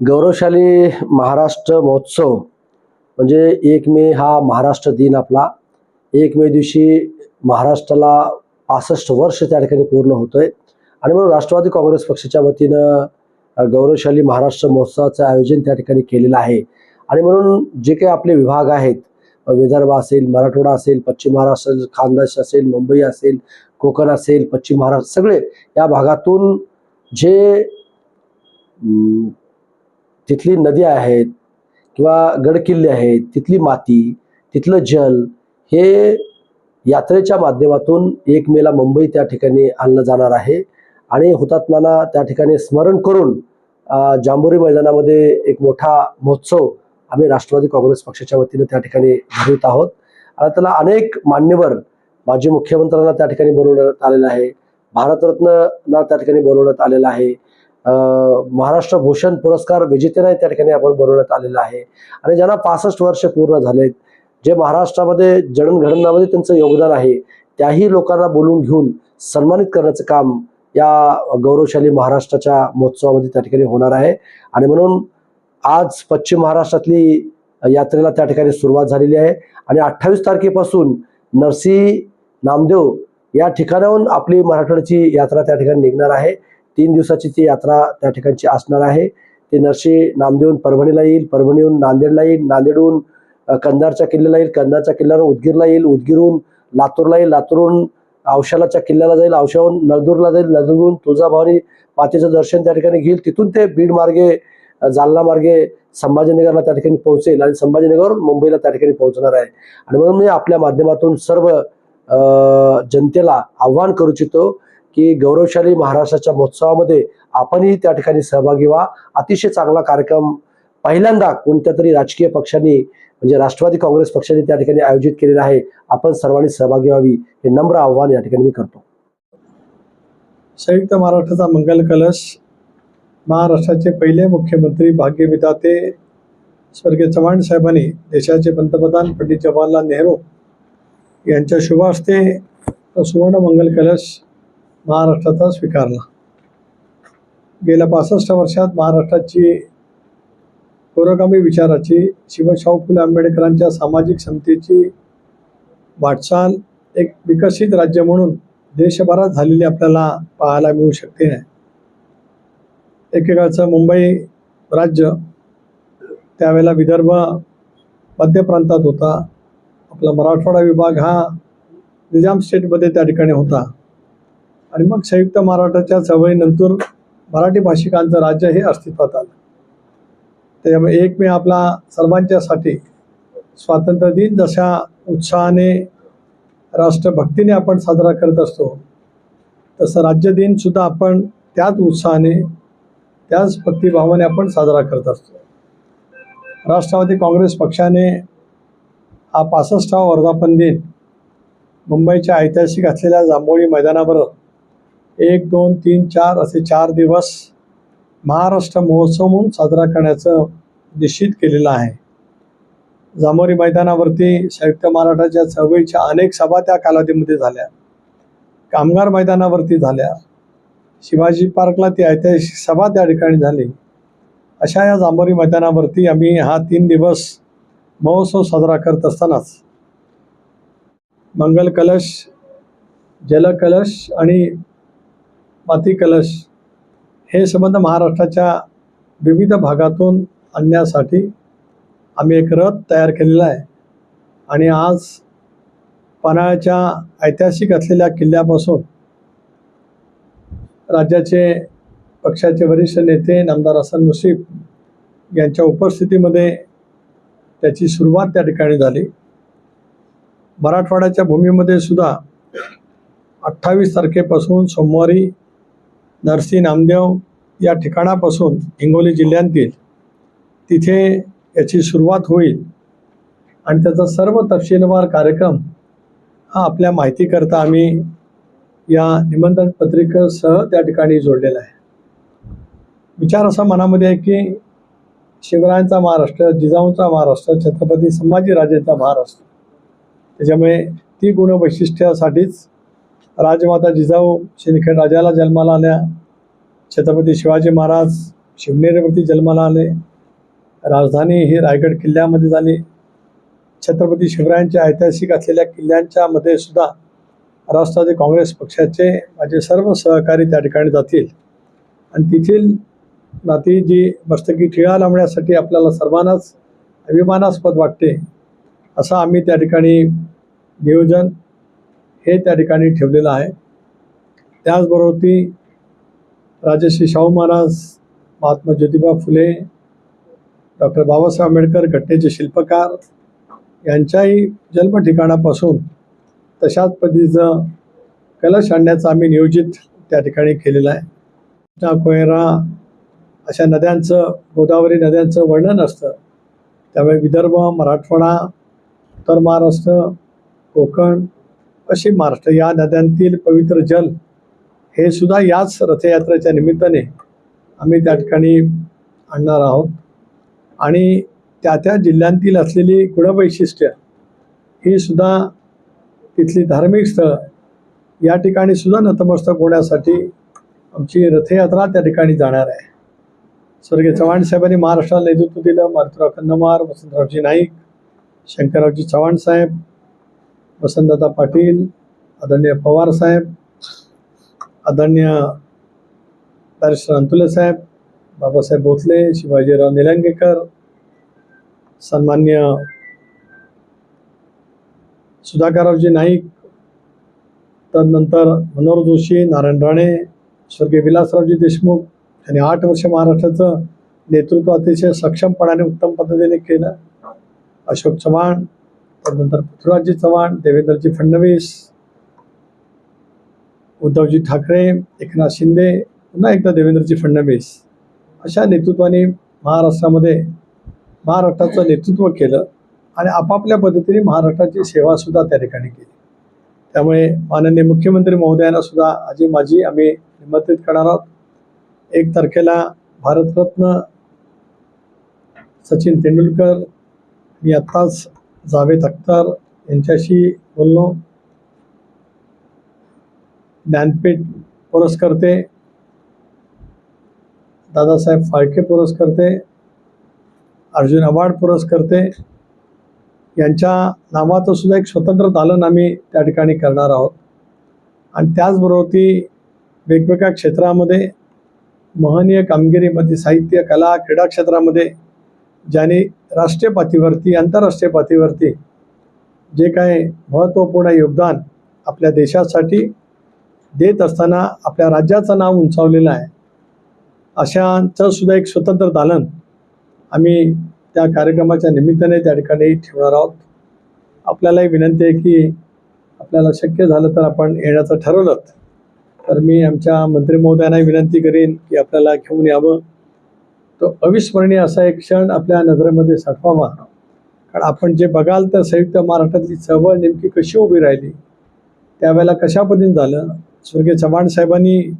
गौरवशाली महाराष्ट्र महोत्सव म्हणजे एक मे हा महाराष्ट्र दिन आपला. एक मे दिवशी महाराष्ट्राला पासष्ट वर्ष त्या ठिकाणी पूर्ण होतोय. आणि म्हणून राष्ट्रवादी काँग्रेस पक्षाच्या वतीनं गौरवशाली महाराष्ट्र महोत्सवाचं आयोजन त्या ठिकाणी केलेलं आहे. आणि म्हणून जे काही आपले विभाग आहेत विदर्भ असेल मराठवाडा असेल पश्चिम महाराष्ट्र खानदेश असेल मुंबई असेल कोकण असेल पश्चिम महाराष्ट्र सगळे या भागातून जे तिथली नद्या आहेत किंवा गडकिल्ले आहेत तिथली माती तिथलं जल हे यात्रेच्या माध्यमातून एक मेला मुंबई त्या ठिकाणी आणलं जाणार आहे. आणि हुतात्म्यांना त्या ठिकाणी स्मरण करून जांभोरी मैदानामध्ये एक मोठा महोत्सव आम्ही राष्ट्रवादी काँग्रेस पक्षाच्या वतीनं त्या ठिकाणी भरवित आहोत. आणि त्याला अनेक मान्यवर माजी मुख्यमंत्र्यांना त्या ठिकाणी बोलवण्यात आलेलं आहे. भारतरत्नला त्या ठिकाणी बोलवण्यात आलेलं आहे. महाराष्ट्र भूषण पुरस्कार विजेत्यांना त्या ठिकाणी आपण बनवण्यात आलेलं आहे. आणि ज्यांना पासष्ट वर्ष पूर्ण झालेत जे महाराष्ट्रामध्ये जडणघडणामध्ये त्यांचं योगदान आहे त्याही लोकांना बोलून घेऊन सन्मानित करण्याचं काम या गौरवशाली महाराष्ट्राच्या महोत्सवामध्ये त्या ठिकाणी होणार आहे. आणि म्हणून आज पश्चिम महाराष्ट्रातली यात्रेला त्या ठिकाणी सुरुवात झालेली आहे. आणि अठ्ठावीस तारखेपासून नरसी नामदेव या ठिकाणाहून आपली मराठवाड्याची यात्रा त्या ठिकाणी निघणार आहे. तीन दिवसाची ती यात्रा त्या ठिकाणची असणार आहे. ती नरशी नामदेवून परभणीला येईल. परभणीहून नांदेडला येईल. नांदेडहून कंधारच्या किल्ल्याला येईल. कंधारच्या किल्ल्यावरून उदगीरला येईल. उदगीरहून लातूरला येईल. लातूरहून औशालाच्या किल्ल्याला जाईल. औशाहून नळदूरला जाईल. नळदूरहून तुळजाभवानी मातेचं दर्शन त्या ठिकाणी घेईल. तिथून ते बीड मार्गे जालना मार्गे संभाजीनगरला त्या ठिकाणी पोहोचेल आणि संभाजीनगरवरून मुंबईला त्या ठिकाणी पोहोचणार आहे. आणि म्हणून मी आपल्या माध्यमातून सर्व जनतेला आव्हान करू इच्छितो की गौरवशाली महाराष्ट्राच्या महोत्सवामध्ये आपणही त्या ठिकाणी सहभागी व्हा. अतिशय चांगला कार्यक्रम पहिल्यांदा कोणत्या तरी राजकीय पक्षांनी म्हणजे राष्ट्रवादी काँग्रेस पक्षाने त्या ठिकाणी आयोजित केलेला आहे आपण सर्वांनी सहभागी व्हावी हे नम्र आव्हान या ठिकाणी मी करतो. संयुक्त महाराष्ट्राचा मंगल कलश महाराष्ट्राचे पहिले मुख्यमंत्री भाग्यविधाते स्वर्गीय चव्हाण साहेबांनी देशाचे पंतप्रधान पंडित जवाहरलाल नेहरू यांच्या शुभ हस्ते सुवर्ण मंगल कलश महाराष्ट्राचा स्वीकारला. गेल्या पासष्ट वर्षात महाराष्ट्राची पुरोगामी विचाराची शिवशाहू फुले आंबेडकरांच्या सामाजिक क्षमतेची वाटचाल एक विकसित राज्य म्हणून देशभरात झालेली आपल्याला पाहायला मिळू शकते. एकेकाळचं मुंबई राज्य त्यावेळेला विदर्भ मध्य प्रांतात होता. आपला मराठवाडा विभाग हा निजाम स्टेटमध्ये त्या ठिकाणी होता. आणि मग संयुक्त महाराष्ट्राच्या चळवळीनंतर मराठी भाषिकांचं राज्य हे अस्तित्वात आलं. त्याच्यामुळे एक मे आपला सर्वांच्यासाठी स्वातंत्र्य दिन जशा उत्साहाने राष्ट्रभक्तीने आपण साजरा करत असतो तसं राज्य दिनसुद्धा आपण त्याच उत्साहाने त्याच भक्तिभावाने आपण साजरा करत असतो. राष्ट्रवादी काँग्रेस पक्षाने हा पासष्टावा वर्धापन दिन मुंबईच्या ऐतिहासिक असलेल्या जांभोळी मैदानावर एक दोन तीन चार असे चार दिवस महाराष्ट्र महोत्सव म्हणून साजरा करण्याचं निश्चित केलेलं आहे. जांभोरी मैदानावरती संयुक्त महाराष्ट्राच्या चळवळीच्या अनेक सभा त्या कालावधीमध्ये झाल्या. कामगार मैदानावरती झाल्या. शिवाजी पार्कला ती ऐतिहासिक सभा त्या ठिकाणी झाली. अशा या जांभोरी मैदानावरती आम्ही हा तीन दिवस महोत्सव साजरा करत असतानाच मंगल कलश जलकलश आणि माती कलश हे संबंध महाराष्ट्राच्या विविध भागातून आणण्यासाठी आम्ही एक रथ तयार केलेला आहे. आणि आज पन्हाळ्याच्या ऐतिहासिक असलेल्या किल्ल्यापासून राज्याचे पक्षाचे वरिष्ठ नेते नामदार हसन मुशीफ यांच्या उपस्थितीमध्ये त्याची सुरुवात त्या ठिकाणी झाली. मराठवाड्याच्या भूमीमध्ये सुद्धा अठ्ठावीस तारखेपासून सोमवारी नरसी नामदेव या ठिकाणापासून हिंगोली जिल्ह्यातील तिथे याची सुरुवात होईल. आणि त्याचा सर्व तपशीलवार कार्यक्रम हा आपल्या माहितीकरता आम्ही या निमंत्रण पत्रिकेसह त्या ठिकाणी जोडलेला आहे. विचार असा मनामध्ये आहे की शिवरायांचा महाराष्ट्र जिजाऊंचा महाराष्ट्र छत्रपती संभाजीराजेंचा महाराष्ट्र त्याच्यामुळे ती गुणवैशिष्ट्यासाठीच राजमाता जिजाऊ शिंदखेड राजाला जन्माला आल्या. छत्रपती शिवाजी महाराज शिवनेरीवरती जन्माला आले. राजधानी ही रायगड किल्ल्यामध्ये झाली. छत्रपती शिवरायांच्या ऐतिहासिक असलेल्या किल्ल्यांच्या मध्ये सुद्धा राष्ट्रवादी काँग्रेस पक्षाचे माझे सर्व सहकारी त्या ठिकाणी जातील. आणि तेथील नाती जी मस्तकी टिळा लावण्यासाठी आपल्याला सर्वांनाच अभिमानास्पद वाटते. असं आम्ही त्या ठिकाणी नियोजन हे त्या ठिकाणी ठेवलेलं आहे. त्याचबरोबर ती राजश्री शाहू महाराज महात्मा ज्योतिबा फुले डॉक्टर बाबासाहेब आंबेडकर घटनेचे शिल्पकार यांच्याही जन्म ठिकाणापासून तशाच पद्धतीचं कलश आणण्याचं आम्ही नियोजित त्या ठिकाणी केलेलं आहे. कृष्णा कोयरा अशा नद्यांचं गोदावरी नद्यांचं वर्णन असतं. त्यामुळे विदर्भ मराठवाडा उत्तर महाराष्ट्र कोकण पश्चिम महाराष्ट्र या नद्यांतील पवित्र जल हे सुद्धा याच रथयात्रेच्या निमित्ताने आम्ही त्या ठिकाणी आणणार आहोत. आणि त्या त्या जिल्ह्यांतील असलेली गुणवैशिष्ट्य ही सुद्धा तिथली धार्मिक स्थळ या ठिकाणी सुद्धा नतमस्तक होण्यासाठी आमची रथयात्रा त्या ठिकाणी जाणार आहे. स्वर्गीय चव्हाण साहेबांनी महाराष्ट्राला नेतृत्व दिलं. मारुतराव कंदमार वसंतरावजी नाईक शंकररावजी चव्हाण साहेब वसंतदादा पाटील आदरणीय पवार साहेब आदरणीय बॅरिस्टर अंतुले साहेब बाबासाहेब भोसले शिवाजीराव निलंगेकर सन्मान्य सुधाकररावजी नाईक तदनंतर मनोहर जोशी नारायण राणे स्वर्गीय विलासरावजी देशमुख यांनी आठ वर्ष महाराष्ट्राचं नेतृत्व अतिशय सक्षमपणाने उत्तम पद्धतीने केलं. अशोक चव्हाण त्यानंतर पृथ्वीराजजी चव्हाण देवेंद्रजी फडणवीस उद्धवजी ठाकरे एकनाथ शिंदे पुन्हा एकदा देवेंद्रजी फडणवीस अशा नेतृत्वाने महाराष्ट्रामध्ये महाराष्ट्राचं नेतृत्व केलं आणि आपापल्या पद्धतीने महाराष्ट्राची सेवासुद्धा त्या ठिकाणी केली. त्यामुळे माननीय मुख्यमंत्री महोदयांना सुद्धा आजी माझी आम्ही निमंत्रित करणार आहोत. एक तारखेला भारतरत्न सचिन तेंडुलकर मी आत्ताच जावेद अख्तर यांच्याशी बोललो. ज्ञानपीठ पुरस्कर्ते. दादासाहेब फाळके पुरस्कर्ते. अर्जुन अवॉर्ड पुरस्कर्ते. यांच्या नावाचं सुद्धा एक स्वतंत्र दालन आम्ही त्या ठिकाणी करणार आहोत. आणि त्याचबरोबर ती वेगवेगळ्या क्षेत्रामध्ये महनीय कामगिरीमध्ये साहित्य कला क्रीडा क्षेत्रामध्ये ज्याने राष्ट्रीय पातळीवरती आंतरराष्ट्रीय पातळीवरती जे काय महत्त्वपूर्ण योगदान आपल्या देशासाठी देत असताना आपल्या राज्याचं नाव उंचावलेलं आहे अशांचं सुद्धा एक स्वतंत्र दालन आम्ही त्या कार्यक्रमाच्या निमित्ताने त्या ठिकाणी ठेवणार आहोत. आपल्यालाही विनंती आहे की आपल्याला शक्य झालं तर आपण येण्याचं ठरवलं तर मी आमच्या मंत्री महोदयांनाही विनंती करेन की आपल्याला घेऊन यावं. तो अविस्मरणीय असा एक क्षण आपल्या नजरेमध्ये साठवावा. कारण आपण जे बघाल तर संयुक्त महाराष्ट्रातली चळवळ नेमकी कशी उभी राहिली त्यावेळेला कशा पद्धतीने झालं? स्वर्गीय चव्हाण साहेबांनी